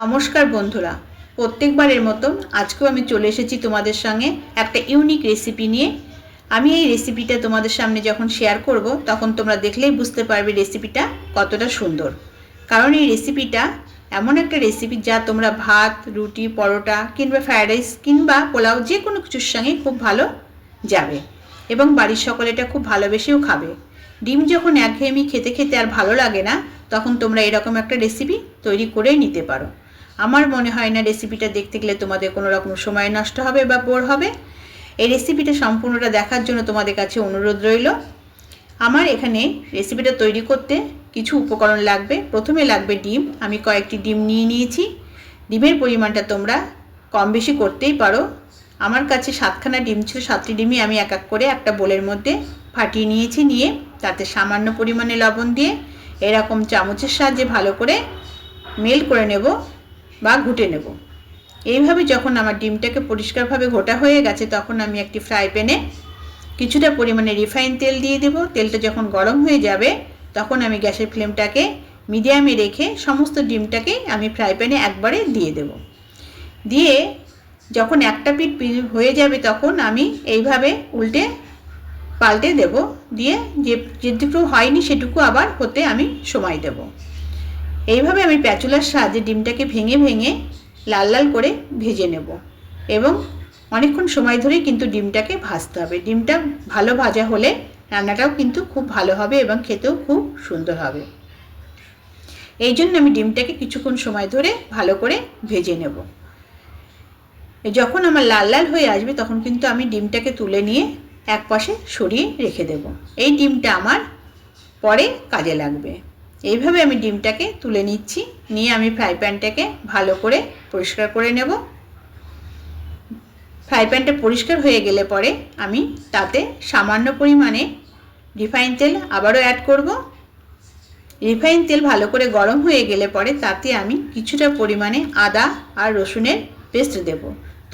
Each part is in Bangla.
নমস্কার বন্ধুরা। প্রত্যেকবারের মতন আজকেও আমি চলে এসেছি তোমাদের সঙ্গে একটা ইউনিক রেসিপি নিয়ে। আমি এই রেসিপিটা তোমাদের সামনে যখন শেয়ার করব, তখন তোমরা দেখলেই বুঝতে পারবে রেসিপিটা কতটা সুন্দর। কারণ এই রেসিপিটা এমন একটা রেসিপি যা তোমরা ভাত, রুটি, পরোটা কিংবা ফ্রায়েড রাইস কিংবা পোলাও যে কোনো কিছুর সঙ্গে খুব ভালো যাবে এবং বাড়ির সকলে এটা খুব ভালোবেসেও খাবে। ডিম যখন একঘেয়েমি খেতে খেতে আর ভালো লাগে না, তখন তোমরা এরকম একটা রেসিপি তৈরি করেই নিতে পারো। আমার মনে হয় না রেসিপিটা দেখতে গেলে তোমাদের কোনো রকম সময় নষ্ট হবে বা বোর হবে। এই রেসিপিটা সম্পূর্ণটা দেখার জন্য তোমাদের কাছে অনুরোধ রইল। আমার এখানে রেসিপিটা তৈরি করতে কিছু উপকরণ লাগবে। প্রথমে লাগবে ডিম। আমি কয়েকটি ডিম নিয়ে নিয়েছি। ডিমের পরিমাণটা তোমরা কম বেশি করতেই পারো। আমার কাছে সাতখানা ডিম ছিল। সাতটি ডিমই আমি এক এক করে একটা বোলের মধ্যে ফাটিয়ে নিয়েছি নিয়ে, তাতে সামান্য পরিমাণে লবণ দিয়ে এরকম চামচের সাহায্যে ভালো করে মেল করে নেব। বা ঘুটে নেব। এইভাবে যখন আমার ডিমটাকে পরিষ্কারভাবে ঘোটা হয়ে গেছে, তখন আমি একটি ফ্রাই প্যানে কিছুটা পরিমাণে রিফাইন তেল দিয়ে দেব। তেলটা যখন গরম হয়ে যাবে, তখন আমি গ্যাসের ফ্লেমটাকে মিডিয়ামে রেখে সমস্ত ডিমটাকে আমি ফ্রাই প্যানে একবারে দিয়ে দেব। দিয়ে যখন একটা পিঠ হয়ে যাবে, তখন আমি এইভাবে উল্টে পাল্টে দেব। দিয়ে যে যেটুকু হয়নি, সেটুকু আবার হতে আমি সময় দেব। এইভাবে আমি প্যাচুলার সাহায্যে ডিমটাকে ভেঙে ভেঙে লাল লাল করে ভেজে নেব। এবং অনেকক্ষণ সময় ধরেই কিন্তু ডিমটাকে ভাজতে হবে। ডিমটা ভালো ভাজা হলে রান্নাটাও কিন্তু খুব ভালো হবে এবং খেতেও খুব সুন্দর হবে। এই জন্য আমি ডিমটাকে কিছুক্ষণ সময় ধরে ভালো করে ভেজে নেব। যখন আমার লাল লাল হয়ে আসবে তখন কিন্তু আমি ডিমটাকে তুলে নিয়ে এক পাশে সরিয়ে রেখে দেব। এই ডিমটা আমার পরে কাজে লাগবে। এইভাবে আমি ডিমটাকে তুলে নিচ্ছি। নিয়ে আমি ফ্রাই প্যানটাকে ভালো করে পরিষ্কার করে নেব। ফ্রাই প্যানটা পরিষ্কার হয়ে গেলে পরে আমি তাতে সামান্য পরিমাণে রিফাইন তেল আবারও অ্যাড করব। রিফাইন তেল ভালো করে গরম হয়ে গেলে পরে তাতে আমি কিছুটা পরিমাণে আদা আর রসুনের পেস্ট দেব।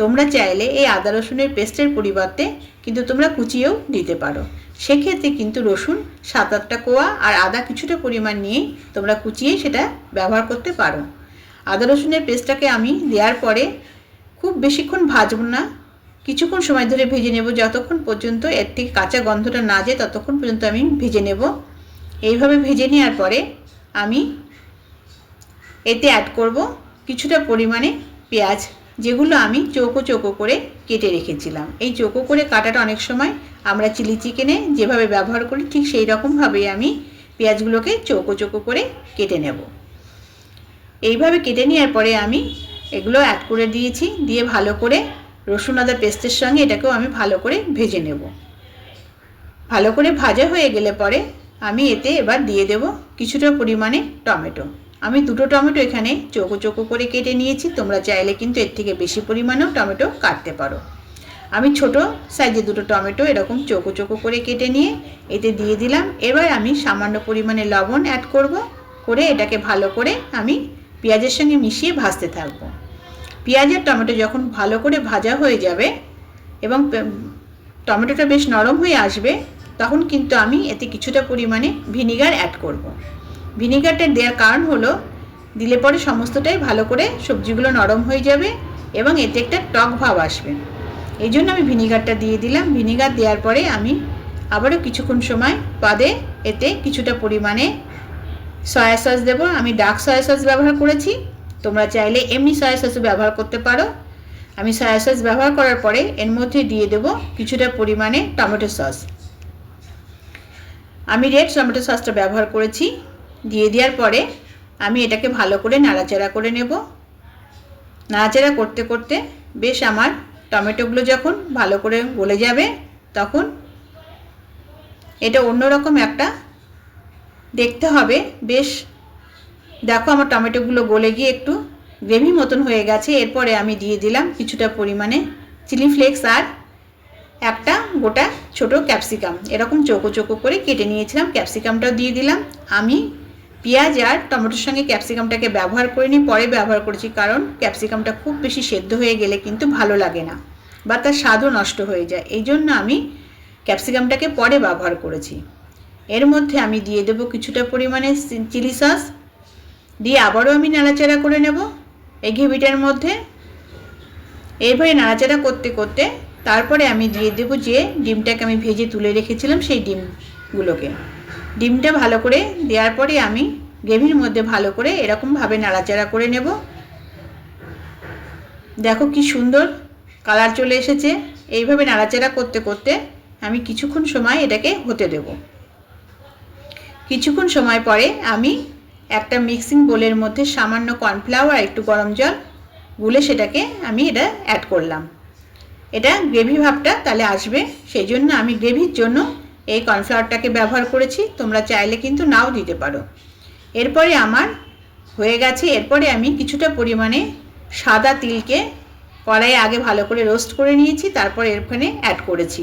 তোমরা চাইলে এই আদা রসুনের পেস্টের পরিবর্তে কিন্তু তোমরা কুচিয়েও দিতে পারো। সেক্ষেত্রে কিন্তু রসুন, সাত আটটা কোয়া আর আদা কিছুটা পরিমাণ নিয়ে তোমরা কুচিয়ে সেটা ব্যবহার করতে পারো। আদা রসুনের পেস্টটাকে আমি দেওয়ার পরে খুব বেশিক্ষণ ভাজবো না। কিছুক্ষণ সময় ধরে ভেজে নেব যতক্ষণ পর্যন্ত এর থেকে কাঁচা গন্ধটা না যায় ততক্ষণ পর্যন্ত আমি ভেজে নেব। এইভাবে ভেজে নেওয়ার পরে আমি এতে অ্যাড করব কিছুটা পরিমাণে পেঁয়াজ। যেগুলো আমি চৌকো চৌকো করে কেটে রেখেছিলাম। এই চৌকো করে কাটাটা অনেক সময় আমরা চিলি চিকেনে যেভাবে ব্যবহার করি, ঠিক সেই রকমভাবেই আমি পেঁয়াজগুলোকে চৌকো চৌকো করে কেটে নেব। এইভাবে কেটে নেওয়ার পরে আমি এগুলো অ্যাড করে দিয়েছি, দিয়ে ভালো করে রসুন আদা পেস্টের সঙ্গে এটাকেও আমি ভালো করে ভেজে নেব। ভালো করে ভাজা হয়ে গেলে পরে আমি এতে এবার দিয়ে দেব কিছুটা পরিমাণে টমেটো। আমি দুটো টমেটো এখানে চৌকো চৌকো করে কেটে নিয়েছি, তোমরা চাইলে কিন্তু এর থেকে বেশি পরিমাণেও টমেটো কাটতে পারো। আমি ছোট সাইজে দুটো টমেটো এরকম চৌকো চৌকো করে কেটে নিয়ে এতে দিয়ে দিলাম। এবার আমি সামান্য পরিমাণে লবণ অ্যাড করব, করে এটাকে ভালো করে আমি পেঁয়াজের সঙ্গে মিশিয়ে ভাজতে থাকব। পেঁয়াজ আর টমেটো যখন ভালো করে ভাজা হয়ে যাবে এবং টমেটোটা বেশ নরম হয়ে আসবে তখন কিন্তু আমি এতে কিছুটা পরিমাণে ভিনিগার অ্যাড করব। ভিনিগারটা দেওয়ার কারণ হলো, দিলে পরে সমস্তটাই ভালো করে সবজিগুলো নরম হয়ে যাবে এবং এতে একটা টক ভাব আসবে। এই জন্য আমি ভিনিগারটা দিয়ে দিলাম। ভিনিগার দেওয়ার পরে আমি আবারও কিছুক্ষণ সময় বাদে এতে কিছুটা পরিমাণে সয়া সস দেবো। আমি ডার্ক সয়া সস ব্যবহার করেছি। তোমরা চাইলে এমনি সয়া সসও ব্যবহার করতে পারো। আমি সয়া সস ব্যবহার করার পরে এর মধ্যে দিয়ে দেবো কিছুটা পরিমাণে টমেটো সস আমি রেড টমেটো সসটা ব্যবহার করেছি। দিয়ে দেওয়ার পরে আমি এটাকে ভালো করে নাড়াচাড়া করে নেব। নাড়াচাড়া করতে করতে বেশ আমার টমেটোগুলো যখন ভালো করে গলে যাবে, তখন এটা অন্যরকম একটা দেখতে হবে। বেশ দেখো আমার টমেটোগুলো গলে গিয়ে একটু গ্রেভি মতন হয়ে গেছে। এরপরে আমি দিয়ে দিলাম কিছুটা পরিমাণে চিলি ফ্লেক্স আর একটা গোটা ছোট ক্যাপসিকাম। এরকম চৌকো চৌকো করে কেটে নিয়েছিলাম ক্যাপসিকামটাও দিয়ে দিলাম। আমি পেঁয়াজ আর টমেটোর সঙ্গে ক্যাপসিকামটাকে ব্যবহার করিনি, পরে ব্যবহার করেছি কারণ ক্যাপসিকামটা খুব বেশি সেদ্ধ হয়ে গেলে কিন্তু ভালো লাগে না বা তার স্বাদও নষ্ট হয়ে যায়। এই জন্য আমি ক্যাপসিকামটাকে পরে ব্যবহার করেছি। এর মধ্যে আমি দিয়ে দেবো কিছুটা পরিমাণে চিলি সস। দিয়ে আবারও আমি নাড়াচাড়া করে নেব। এই গ্রেভিটার মধ্যে। এইভাবে নাড়াচাড়া করতে করতে তারপরে আমি দিয়ে দেবো যে ডিমটাকে আমি ভেজে তুলে রেখেছিলাম সেই ডিমগুলোকে। ডিমটা ভালো করে দেওয়ার পরে আমি গ্রেভির মধ্যে ভালো করে এরকমভাবে নাড়াচাড়া করে নেব। দেখো কি সুন্দর কালার চলে এসেছে। এইভাবে নাড়াচাড়া করতে করতে আমি কিছুক্ষণ সময় এটাকে হতে দেব। কিছুক্ষণ সময় পরে আমি একটা মিক্সিং বোলের মধ্যে সামান্য কর্নফ্লাওয়ার একটু গরম জল গুলে সেটাকে আমি এটা অ্যাড করলাম। এটা গ্রেভি ভাবটা তাহলে আসবে। সেই জন্য আমি গ্রেভির জন্য এই কর্নফ্লাওয়ারটাকে ব্যবহার করেছি। তোমরা চাইলে কিন্তু নাও দিতে পারো। এরপরে আমার হয়ে গেছে। এরপরে আমি কিছুটা পরিমাণে সাদা তিলকে কড়াইয়ে আগে ভালো করে রোস্ট করে নিয়েছি। তারপর এখানে অ্যাড করেছি।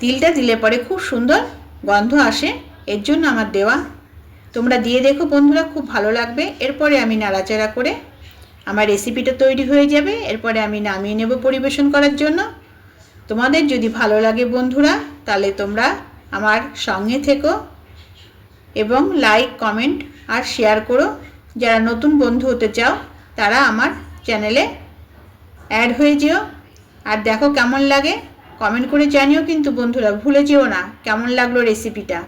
তিলটা দিলে পরে খুব সুন্দর গন্ধ আসে। এর জন্য আমার দেওয়া তোমরা দিয়ে দেখো বন্ধুরা, খুব ভালো লাগবে। এরপরে আমি নাড়াচাড়া করে আমার রেসিপিটা তৈরি হয়ে যাবে। এরপরে আমি নামিয়ে নেব পরিবেশন করার জন্য। তোমাদের যদি ভালো লাগে বন্ধুরা, তাহলে তোমরা আমার সঙ্গে থেকো এবং লাইক কমেন্ট আর শেয়ার করো। যারা নতুন বন্ধু হতে চাও, তারা আমার চ্যানেলে অ্যাড হয়ে যেও। আর দেখো কেমন লাগে কমেন্ট করে জানিও কিন্তু বন্ধুরা, ভুলে যেও না কেমন লাগল রেসিপিটা